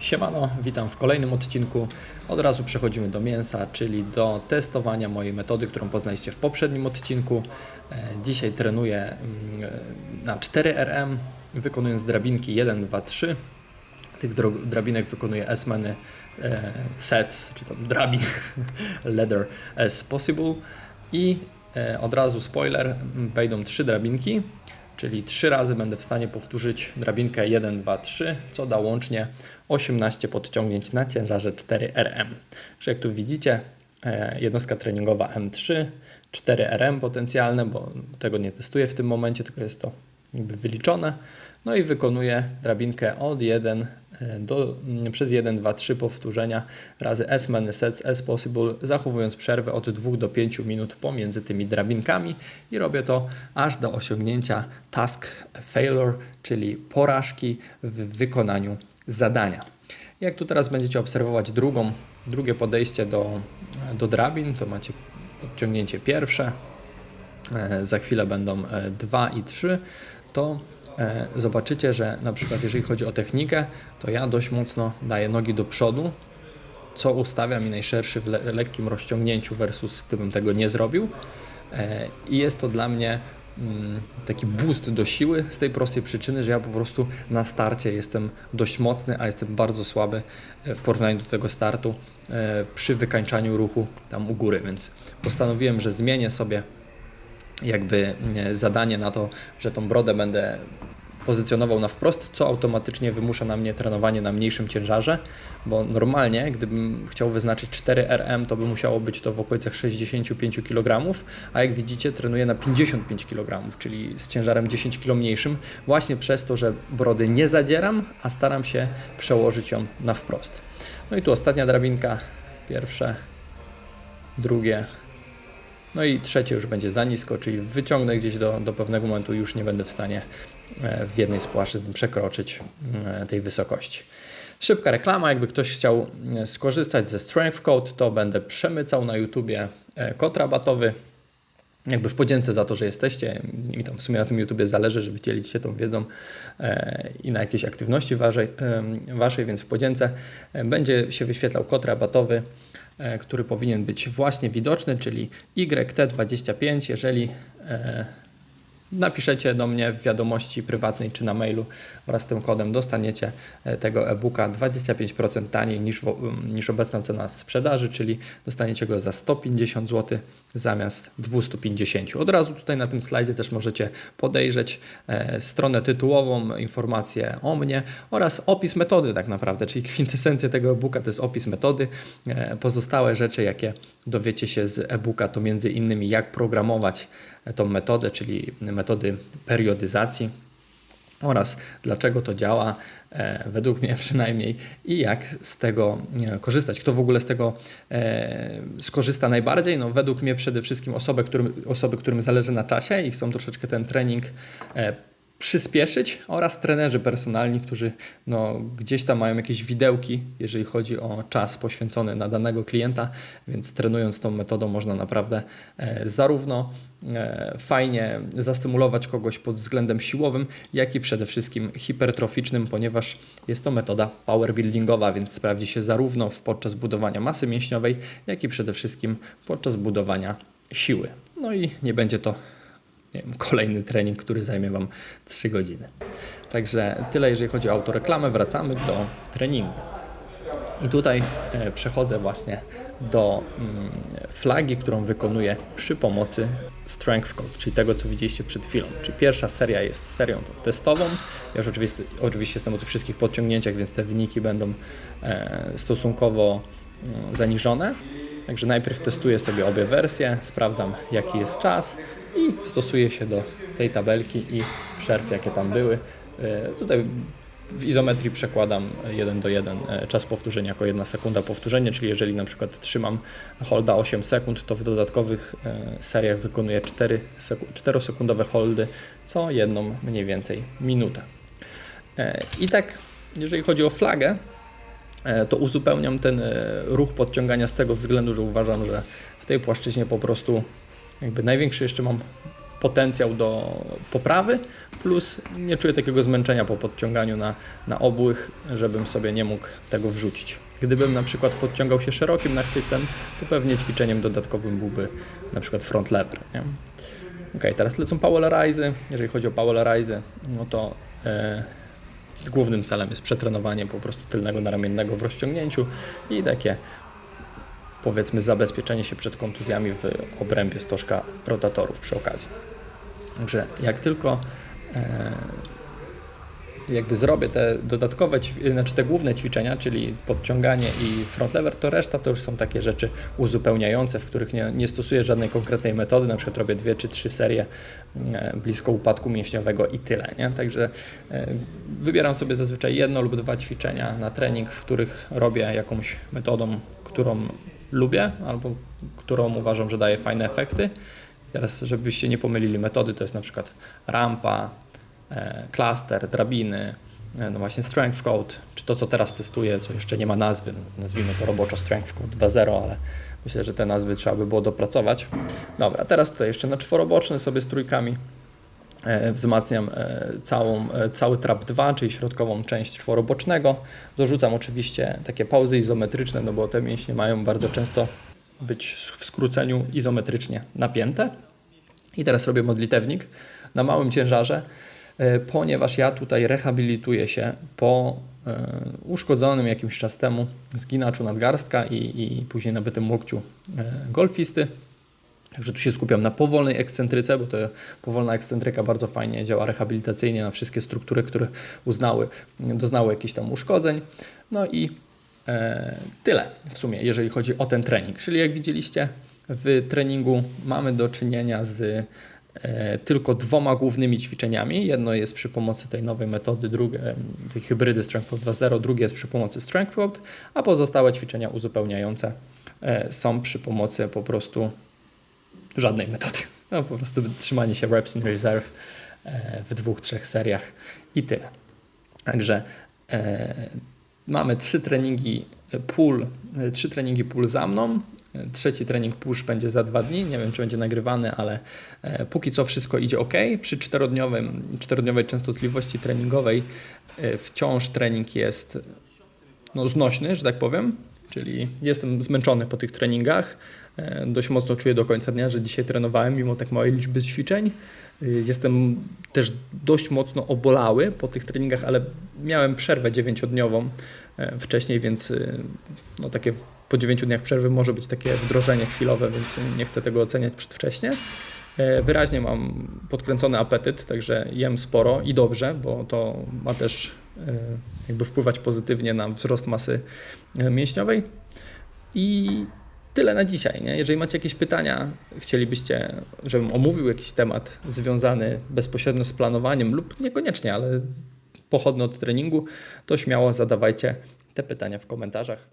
Siemano, witam w kolejnym odcinku. Od razu przechodzimy do mięsa, czyli do testowania mojej metody, którą poznaliście w poprzednim odcinku. E, Dzisiaj trenuję mm, na 4RM, wykonując drabinki 1, 2, 3. Tych drabinek wykonuję as many e, sets, czy tam drabin leather as possible. I e, od razu spoiler, m, wejdą trzy drabinki, czyli trzy razy będę w stanie powtórzyć drabinkę 1, 2, 3, co da łącznie 18 podciągnięć na ciężarze 4RM. Czyli jak tu widzicie, e, jednostka treningowa M3, 4RM potencjalne, bo tego nie testuję w tym momencie, tylko jest to jakby wyliczone. No i wykonuję drabinkę od 1 e, do, mm, przez 1, 2, 3 powtórzenia razy as many sets as possible, zachowując przerwę od 2 do 5 minut pomiędzy tymi drabinkami i robię to aż do osiągnięcia task failure, czyli porażki w wykonaniu zadania. Jak tu teraz będziecie obserwować drugą, drugie podejście do, do drabin, to macie podciągnięcie pierwsze, e, za chwilę będą 2 i 3, to e, zobaczycie, że na przykład jeżeli chodzi o technikę, to ja dość mocno daję nogi do przodu, co ustawia mi najszerszy w le lekkim rozciągnięciu versus gdybym tego nie zrobił. E, I jest to dla mnie mm, taki boost do siły z tej prostej przyczyny, że ja po prostu na starcie jestem dość mocny, a jestem bardzo słaby e, w porównaniu do tego startu e, przy wykańczaniu ruchu tam u góry, więc postanowiłem, że zmienię sobie jakby e, zadanie na to, że tą brodę będę pozycjonował na wprost, co automatycznie wymusza na mnie trenowanie na mniejszym ciężarze, bo normalnie, gdybym chciał wyznaczyć 4 RM, to by musiało być to w okolicach 65 kg, a jak widzicie, trenuję na 55 kg, czyli z ciężarem 10 kg mniejszym, właśnie przez to, że brody nie zadzieram, a staram się przełożyć ją na wprost. No i tu ostatnia drabinka, pierwsze, drugie, no i trzecie już będzie za nisko, czyli wyciągnę gdzieś do, do pewnego momentu, już nie będę w stanie e, w jednej z płaszczyzn przekroczyć e, tej wysokości. Szybka reklama, jakby ktoś chciał e, skorzystać ze Strength Code, to będę przemycał na YouTubie kod rabatowy, jakby w podzięce za to, że jesteście. Mi tam w sumie na tym YouTubie zależy, żeby dzielić się tą wiedzą i na jakiejś aktywności waszej, waszej, więc w podzięce będzie się wyświetlał kod rabatowy, który powinien być właśnie widoczny, czyli YT25, jeżeli e, napiszecie do mnie w wiadomości prywatnej czy na mailu wraz z tym kodem dostaniecie e, tego e-booka 25% taniej niż, wo- niż obecna cena w sprzedaży, czyli dostaniecie go za 150 zł zamiast 250. Od razu tutaj na tym slajdzie też możecie podejrzeć e, stronę tytułową, informacje o mnie oraz opis metody tak naprawdę, czyli kwintesencja tego e-booka to jest opis metody. E, pozostałe rzeczy, jakie dowiecie się z e-booka to między innymi jak programować tą metodę, czyli metody periodyzacji oraz dlaczego to działa, e, według mnie przynajmniej, i jak z tego e, korzystać. Kto w ogóle z tego e, skorzysta najbardziej? No, według mnie przede wszystkim osoby, którym, osoby, którym zależy na czasie i chcą troszeczkę ten trening przyspieszyć oraz trenerzy personalni, którzy no, gdzieś tam mają jakieś widełki, jeżeli chodzi o czas poświęcony na danego klienta, więc trenując tą metodą można naprawdę e, zarówno e, fajnie zastymulować kogoś pod względem siłowym, jak i przede wszystkim hipertroficznym, ponieważ jest to metoda powerbuildingowa, więc sprawdzi się zarówno podczas budowania masy mięśniowej, jak i przede wszystkim podczas budowania siły. No i nie będzie to nie wiem, kolejny trening, który zajmie Wam 3 godziny. Także tyle, jeżeli chodzi o autoreklamę. Wracamy do treningu. I tutaj e, przechodzę właśnie do mm, flagi, którą wykonuję przy pomocy Strength Code, czyli tego, co widzieliście przed chwilą. Czyli pierwsza seria jest serią testową. Ja już oczywiście, oczywiście jestem o tych wszystkich podciągnięciach, więc te wyniki będą e, stosunkowo mm, zaniżone. Także najpierw testuję sobie obie wersje, sprawdzam jaki jest czas i stosuję się do tej tabelki i przerw, jakie tam były. E, Tutaj w izometrii przekładam 1 do 1 e, czas powtórzenia jako 1 sekunda powtórzenia, czyli jeżeli na przykład trzymam holda 8 sekund, to w dodatkowych e, seriach wykonuję 4, seku- 4-sekundowe holdy co jedną mniej więcej minutę. I tak, jeżeli chodzi o flagę, to uzupełniam ten ruch podciągania z tego względu, że uważam, że w tej płaszczyźnie po prostu jakby największy jeszcze mam potencjał do poprawy, plus nie czuję takiego zmęczenia po podciąganiu na, na obłych, żebym sobie nie mógł tego wrzucić. Gdybym na przykład podciągał się szerokim nachwytem, to pewnie ćwiczeniem dodatkowym byłby na przykład front lever. Nie? Ok, teraz lecą power Jeżeli chodzi o power no to e, głównym celem jest przetrenowanie po prostu tylnego naramiennego w rozciągnięciu i takie powiedzmy zabezpieczenie się przed kontuzjami w obrębie stożka rotatorów przy okazji. Także jak tylko e, jakby zrobię te dodatkowe, znaczy te główne ćwiczenia, czyli podciąganie i front lever, to reszta to już są takie rzeczy uzupełniające, w których nie, nie stosuję żadnej konkretnej metody, na przykład robię dwie czy trzy serie e, blisko upadku mięśniowego i tyle, nie? Także e, wybieram sobie zazwyczaj jedno lub dwa ćwiczenia na trening, w których robię jakąś metodą, którą lubię albo którą uważam, że daje fajne efekty. Teraz, żebyście nie pomylili metody, to jest na przykład rampa, e, cluster, drabiny, e, no właśnie Strength Code, czy to, co teraz testuję, co jeszcze nie ma nazwy, nazwijmy to roboczo Strength Code 2.0, ale myślę, że te nazwy trzeba by było dopracować. Dobra, teraz tutaj jeszcze na czworoboczny sobie z trójkami wzmacniam e, całą, e, cały trap 2, czyli środkową część czworobocznego. Dorzucam oczywiście takie pauzy izometryczne, no bo te mięśnie mają bardzo często być w skróceniu izometrycznie napięte. I teraz robię modlitewnik na małym ciężarze, ponieważ ja tutaj rehabilituję się po uszkodzonym jakimś czas temu zginaczu nadgarstka i, i później nabytym łokciu golfisty. Także tu się skupiam na powolnej ekscentryce, bo to powolna ekscentryka bardzo fajnie działa rehabilitacyjnie na wszystkie struktury, które uznały, doznały jakichś tam uszkodzeń. No i e, tyle w sumie, jeżeli chodzi o ten trening. Czyli jak widzieliście, w treningu mamy do czynienia z e, tylko dwoma głównymi ćwiczeniami. Jedno jest przy pomocy tej nowej metody, drugie, tej hybrydy Strength 2.0, drugie jest przy pomocy Strength a pozostałe ćwiczenia uzupełniające e, są przy pomocy po prostu żadnej metody. No po prostu trzymanie się reps in reserve e, w dwóch, trzech seriach i tyle. Także e, mamy trzy treningi pull, e, trzy treningi pull za mną. Trzeci trening push będzie za dwa dni. Nie wiem, czy będzie nagrywany, ale e, póki co wszystko idzie ok. Przy czterodniowym, czterodniowej częstotliwości treningowej e, wciąż trening jest no, znośny, że tak powiem. Czyli jestem zmęczony po tych treningach. E, dość mocno czuję do końca dnia, że dzisiaj trenowałem mimo tak małej liczby ćwiczeń. E, jestem też dość mocno obolały po tych treningach, ale miałem przerwę dziewięciodniową e, wcześniej, więc no takie po dziewięciu dniach przerwy może być takie wdrożenie chwilowe, więc nie chcę tego oceniać przedwcześnie. Wyraźnie mam podkręcony apetyt, także jem sporo i dobrze, bo to ma też jakby wpływać pozytywnie na wzrost masy mięśniowej. I tyle na dzisiaj. Nie? Jeżeli macie jakieś pytania, chcielibyście, żebym omówił jakiś temat związany bezpośrednio z planowaniem lub niekoniecznie, ale pochodny od treningu, to śmiało zadawajcie te pytania w komentarzach.